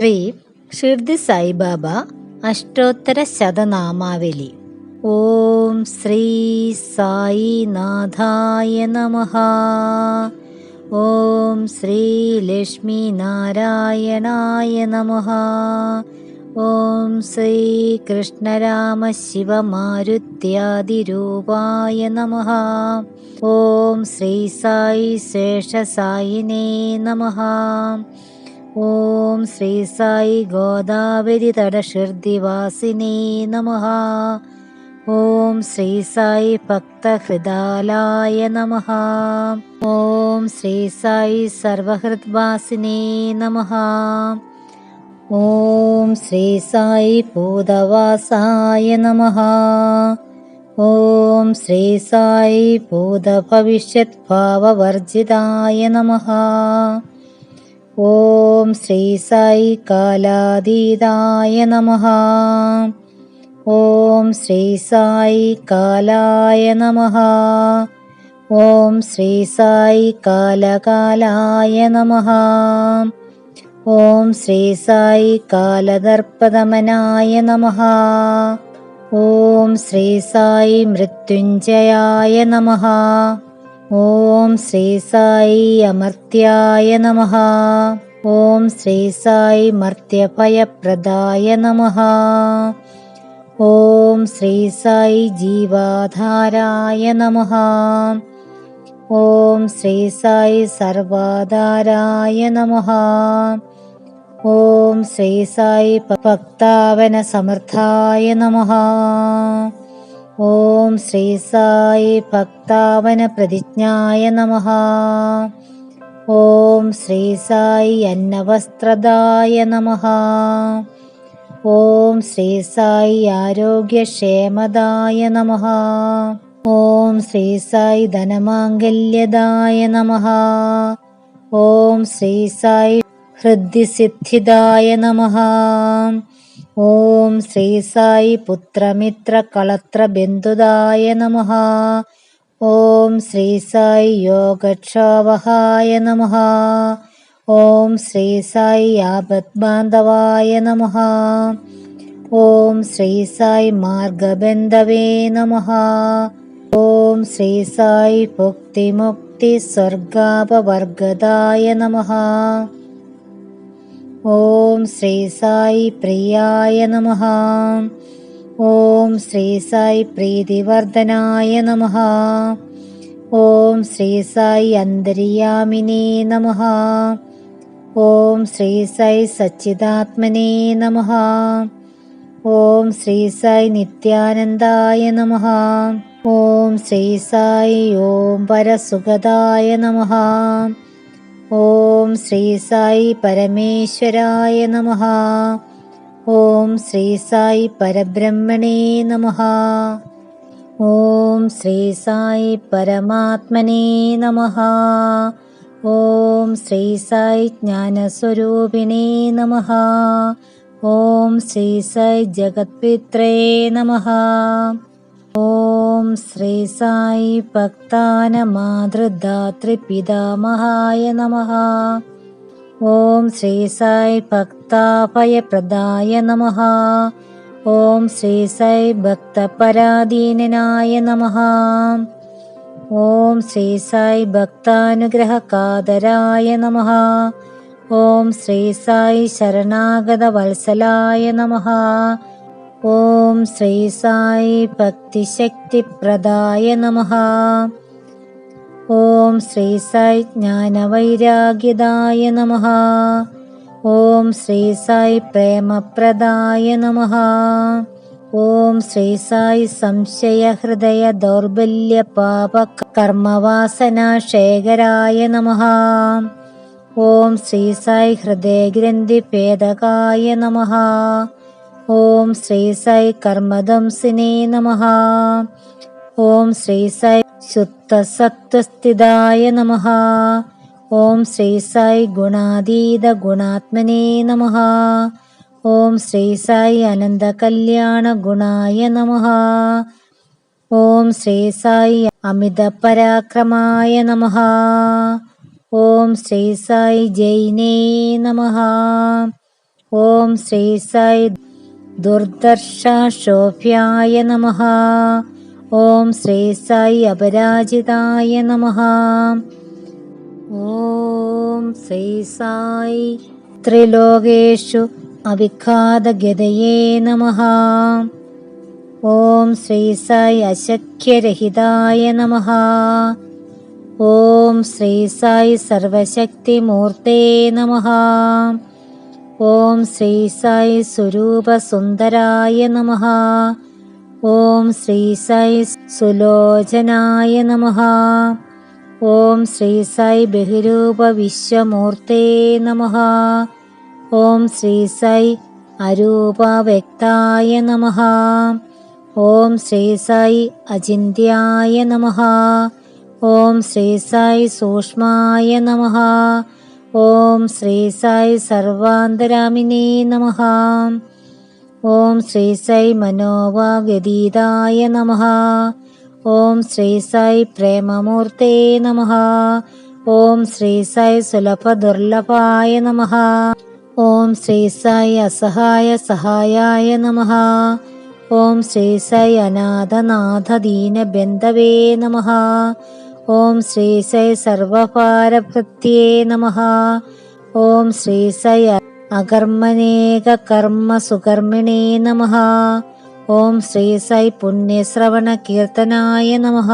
ശ്രീ ഷിർദി സായിബാബ അഷ്ടോത്തര ശതനാമാവലി. ഓം ശ്രീ സായി നാഥായ നമഃ. ഓം ശ്രീ ലക്ഷ്മി നാരായണായ നമഃ. ഓം ശ്രീ കൃഷ്ണരാമ ശിവമാരുത്യാദിരൂപായ നമഃ. ഓം ശ്രീ സായി ശേഷസായിനേ നമഃ. ॐ श्री साई गोदावरीतटशुर्दिवासिने नमः। ॐ श्री साई भक्तहृदालाय नमः। ॐ श्री साई सर्वहृद्वासिने नमः। ॐ श्री साई पूदवासाय नमः। ॐ श्री साई पूतभविष्यत्भाववर्जिताय नमः। ഓം ശ്രീ സായി കാലാതീതായ നമഃ. ഓം ശ്രീ സായി കാലായ നമഃ. ഓം ശ്രീ സായി കാലകാലായ നമഃ. ഓം ശ്രീ സായി കാലദർപ്പതമനായ നമഃ. ഓം ശ്രീ സായി മൃത്യുഞ്ജയായ നമഃ. ॐ श्री साई अमर्त्याय नमः। ॐ श्री साई मर्त्यपयप्रदाय नमः। ॐ श्री साई जीवाधाराय नमः। ॐ श्री साई सर्वाधाराय नमः। ॐ श्री साई भक्तावनसमर्थाय नमः। ഓം ശ്രീ സായി ഭക്താവന പ്രതിജ്ഞായ നമഃ. ഓം ശ്രീ സായി അന്നവസ്ത്രദായ നമഃ. ഓം ശ്രീ സായി ആരോഗ്യക്ഷേമദായ നമഃ. ഓം ശ്രീ സായി ധനമാംഗല്യദായ നമഃ. ഓം ശ്രീ സായി ഹൃദ്യസിദ്ധിദായ നമഃ. ॐ श्री पुत्रमित्रकलत्रबिन्दुदाय नमः। ॐ श्री योगक्षावहाय नमः। ॐ श्री साई यावद्बान्धवाय नमः। ॐ श्री मार्गबिन्दवे नमः। ॐ श्री भुक्तिमुक्तिस्वर्गापवर्गदाय नमः। ॐ श्री साई प्रियाय नमः। ॐ श्री साई प्रीतिवर्धनाय नमः। ॐ श्री साई अन्तर्यामिने नमः। ॐ श्री साई सच्चिदात्मने नमः। ॐ श्री साई नित्यानन्दाय नमः। ॐ श्री साई ॐ परसुखदाय नमः। ॐ श्री साई परमेश्वराय नमः। ॐ श्री साई परब्रह्मणे नमः। ॐ श्री साई परमात्मने नमः। ॐ श्री साई ज्ञानस्वरूपिणी नमः। ॐ श्री साई जगत्पित्रे नमः। ॐ ഓം ശ്രീ സായി നമഃ ഭക്താന മാതൃദാതൃപിതാമഹായ നമഃ ഓം ശ്രീ സായി ഭക്താഭയപ്രദായ നമഃ ഓം ശ്രീ സായി ഭക്തപരാധീനനായ നമഃ ഓം ശ്രീ സായി ഭക്താനുഗ്രഹകാതരായ വത്സലായ ഓം ശ്രീ സായി ശരണാഗതവത്സലായ നമഃ ॐ श्री साई भक्तिशक्तिप्रदाय नमः। ॐ श्री साई ज्ञानवैराग्यदाय नमः। ॐ श्री साई प्रेमप्रदाय नमः। ॐ श्री साई संशयहृदय दौर्बल्यपापकर्मवासनाशेखराय नमः। ॐ श्री साई हृदयग्रन्थिभेदकाय नमः। ഓം ശ്രീ സായി കർമ്മദംസിനേ നമ. ഓം ശ്രീ സൈ ശുദ്ധസത്വസ്ഥിതായ നമ. ഓം ശ്രീ സായി ഗുണാതീത ഗുണാത്മനേ നമ. ഓം ശ്രീ സായി അനന്തകല്യാണ ഗുണായ നമ. ഓം ശ്രീ സായി അമിത പരാക്രമായ നമ. ഓം ശ്രീ സായി ജൈനേ നമ. ഓം ശ്രീ സായി ദുർദർശോഭ്യായ നമ. ഓം ശ്രീ സായി അപരാജിതായ നമ. ഓം ശ്രീ സായി ത്രിലോകേഷു അവിഘാതഗതയേ നമ. ഓം ശ്രീ സായി അശക്യരഹിതായ നമ. ഓം ശ്രീ സായി സർവശക്തിമൂർത്തേ നമ. ഓം ശ്രീ സായി സ്വരൂപസുന്ദരായ നമ. ഓം ശ്രീ സായി സുലോചനായ നമ. ഓം ശ്രീ സായി ബഹിരൂപ വിശ്വമൂർത്തേ നമ. ഓം ശ്രീ സായി അരൂപ വ്യക്തായ നമ. ഓം ശ്രീ സായി അചിന്യായ നമ. ഓം ശ്രീ സായി സൂക്ഷ്മായ നമ. ഓം ശ്രീ സായി സർവാന്തരാമിനേ നമ. ഓം ശ്രീ സായി മനോവാഗതീതായ നമ. ഓം ശ്രീ സായി പ്രേമമൂർത്തേ നമ. ഓം ശ്രീ സായി സുലഭദുർലഭായ നമ. ഓം ശ്രീ സായി അസഹായ സഹായായ നമ. ഓം ശ്രീ സായി അനാഥനാഥ ദീനബന്ധവേ നമ. ഓം ശ്രീ സൈ സർവഭാരഭൃത്യേ നമ. ഓം ശ്രീ സൈ അകർമ്മനേക കർമ്മ സുകർമ്മിണേ നമ. ഓം ശ്രീ സൈ പുണ്യശ്രവണ കീർത്തനായ നമ.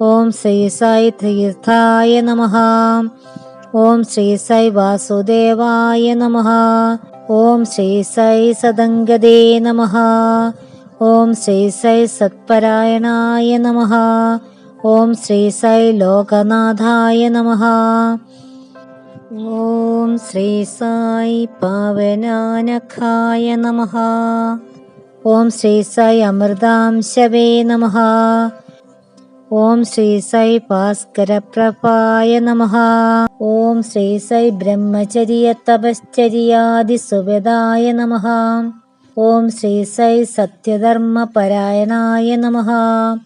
ഓം ശ്രീ സൈ തീർത്ഥായ നമ. ഓം ശ്രീ സൈ വാസുദേവായ നമ. ഓം ശ്രീ സൈ സദംഗതേ നമ. ഓം ശ്രീ സൈ സത്പരായണായ നമ. ഓം ശ്രീ സായി ലോകനാഥായ നമ. ഓം ശ്രീ സായി പവനാനഖായ നമ. ഓം ശ്രീ സായി അമൃതാംശവേ നമ. ഓം ശ്രീ സായി ഭാസ്കരപ്രഭായ നമ. ഓം ശ്രീ സായി ബ്രഹ്മചര്യ തപശ്ചര്യാദി സുവേദായ നമ. ഓം ശ്രീ സായി സത്യധർമ്മപരായണായ നമ.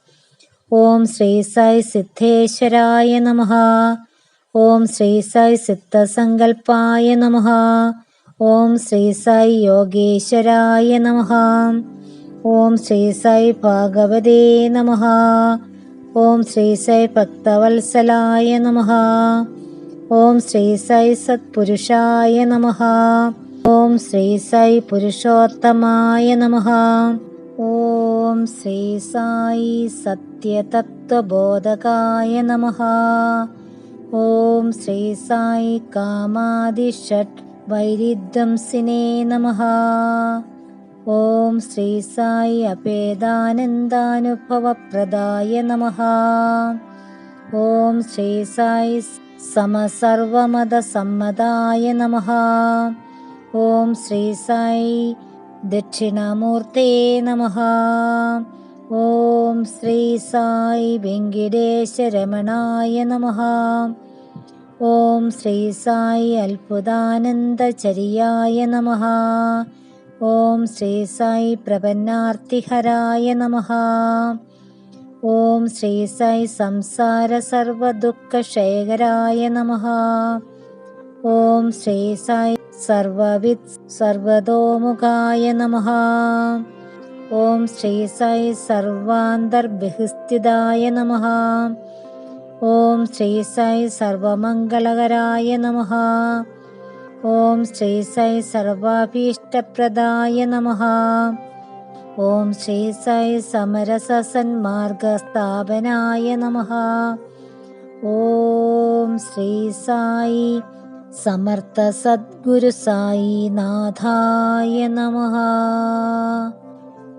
ഓം ശ്രീ സായി സിദ്ധേശ്വരായ നമ. ഓം ശ്രീ സായി സിദ്ധസങ്കൽപ്പായ നമ. ഓം ശ്രീ സായി യോഗേശ്വരായ നമ. ഓം ശ്രീ സായി ഭാഗവതേ നമ. ഓം ശ്രീ സായി ഭക്തവത്സലായ നമ. ഓം ശ്രീ സായി സത്പുരുഷായ നമ. ഓം ശ്രീ സായി പുരുഷോത്തമായ നമ. ഓം ശ്രീ സായി സത്യതത്വബോധകായ सत्यतत्त्वबोधकाय नमः। ॐ श्री साई कामादिषट्वैरिध्वंसिने नमः। ॐ श्री साई अपेदानन्दानुभवप्रदाय नमः। ॐ श्री साई समसर्वमतसम्मदाय नमः। ॐ श्री साई दक्षिणामूर्ते नमः। ॐ श्री साई वेङ्गिटेशरमणाय नमः। ॐ श्री साई अल्भुदानन्दचर्याय नमः। ॐ श्री साई प्रपन्नार्तिहराय नमः। ॐ श्री सासार सर्वदुःखशेखराय नमः। ॐ श्री साई सर्वतोमुखाय नमः। ॐ श्री सार्वान्तर्भिहिस्थिदाय नमः। ॐ श्री साई सर्वमङ्गलकराय नमः। ॐ श्री सै सर्वाभीष्टप्रदाय नमः। ॐ श्री साई समरससन्मार्गस्थापनाय नमः। ॐ श्री साई समर्थसद्गुरुसाईनाथाय नमः।